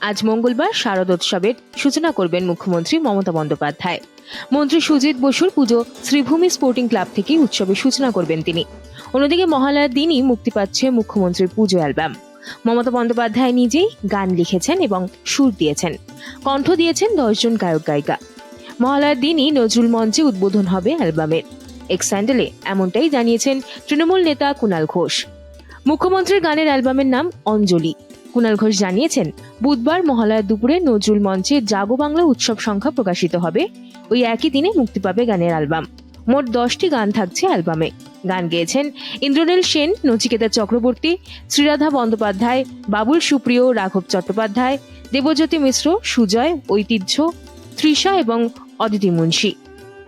আজ মঙ্গলবার শারদোৎসবের সূচনা করবেন মুখ্যমন্ত্রী মমতা বন্দ্যোপাধ্যায়। মন্ত্রী সুজিত বসুর পুজো শ্রীভূমি স্পোর্টিং ক্লাব থেকে উৎসবের সূচনা করবেন তিনি। অন্যদিকে মহালয়ার দিনই মুক্তি পাচ্ছে মুখ্যমন্ত্রীর পুজো অ্যালবাম। মমতা বন্দ্যোপাধ্যায় নিজেই গান লিখেছেন এবং সুর দিয়েছেন। কণ্ঠ দিয়েছেন দশজন গায়ক গায়িকা। মহালয়ার দিনই নজরুল মঞ্চে উদ্বোধন হবে অ্যালবামের। এক্স স্যান্ডেলে এমনটাই জানিয়েছেন তৃণমূল নেতা কুণাল ঘোষ। মুখ্যমন্ত্রীর গানের অ্যালবামের নাম অঞ্জলি। কুণাল ঘোষ জানিয়েছেন, বুধবার মহালয়ার দুপুরে নজরুল মঞ্চে জাগো বাংলা উৎসব সংখ্যা প্রকাশিত হবে। ওই একই দিনে মুক্তি পাবে গানের অ্যালবাম। মোট দশটি গান থাকছে অ্যালবামে। গান গেয়েছেন ইন্দ্রনীল সেন, নচিকেতা চক্রবর্তী, শ্রীরাধা বন্দ্যোপাধ্যায়, বাবুল সুপ্রিয়, রাঘব চট্টোপাধ্যায়, দেবজ্যোতি মিশ্র, সুজয়, ঐতিহ্য, তৃষা এবং অদিতি মুন্সী।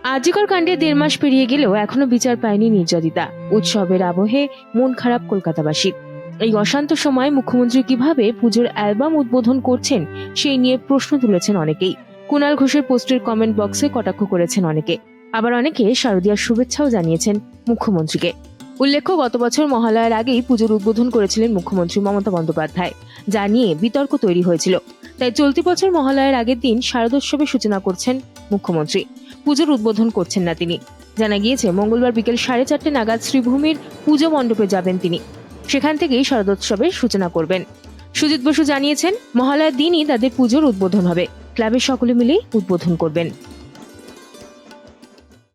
আজিকর কাণ্ডে দেড় মাস পেরিয়ে গেলেও এখনও বিচার পায়নি নির্যাতিতা। উৎসবের আবহে মন খারাপ কলকাতাবাসীর এই অশান্ত সময় মুখ্যমন্ত্রী কীভাবে পুজোর অ্যালবাম উদ্বোধন করছেন, সেই নিয়ে প্রশ্ন তুলেছেন অনেকেই। কুণাল ঘোষের পোস্টের কমেন্ট বক্সে কটাক্ষ করেছেন অনেকে। আবার অনেকে শারদীয়ার শুভেচ্ছাও জানিয়েছেন মুখ্যমন্ত্রীকে। উল্লেখ্য, গত বছর মহালয়ার আগেই পুজোর উদ্বোধন করেছিলেন মুখ্যমন্ত্রী মমতা বন্দ্যোপাধ্যায়, যা নিয়ে বিতর্ক তৈরি হয়েছিল। তাই চলতি বছর মহালয়ার আগের দিন শারদোৎসবের সূচনা করছেন মুখ্যমন্ত্রী। পুজোর উদ্বোধন করছেন না তিনি। জানা গিয়েছে, মঙ্গলবার বিকেল সাড়ে চারটে নাগাদ শ্রীভূমির পুজো মণ্ডপে যাবেন তিনি। সেখান থেকেই শরদোৎসবের সূচনা করবেন। সুজিত বসু জানিয়েছেন, মহালয়ার দিনই তাদের পুজোর উদ্বোধন হবে। ক্লাবের সকলে মিলেই উদ্বোধন করবেন।